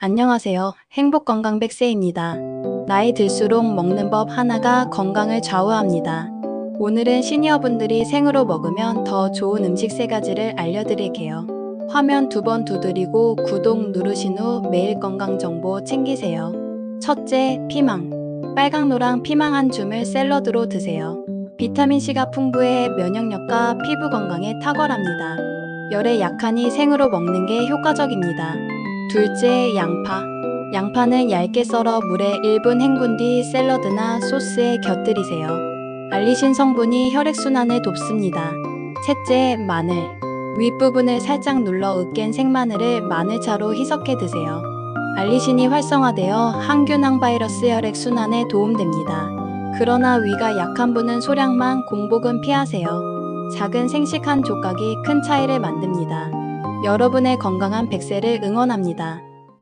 안녕하세요. 행복건강 백세입니다. 나이 들수록 먹는 법 하나가 건강을 좌우합니다. 오늘은 시니어분들이 생으로 먹으면 더 좋은 음식 세 가지를 알려드릴게요. 화면 두 번 두드리고 구독 누르신 후 매일 건강 정보 챙기세요. 첫째, 피망. 빨강 노랑 피망 한 줌을 샐러드로 드세요. 비타민C가 풍부해 면역력과 피부 건강에 탁월합니다. 열에 약하니 생으로 먹는 게 효과적입니다. 둘째, 양파. 양파는 얇게 썰어 물에 1분 헹군 뒤 샐러드나 소스에 곁들이세요. 알리신 성분이 혈액순환을 돕습니다. 셋째, 마늘. 윗부분을 살짝 눌러 으깬 생마늘을 마늘차로 희석해 드세요. 알리신이 활성화되어 항균항 바이러스 혈액 순환에 도움됩니다. 그러나 위가 약한 분은 소량만 공복은 피하세요. 작은 생식 한 조각이 큰 차이를 만듭니다. 여러분의 건강한 백세를 응원합니다.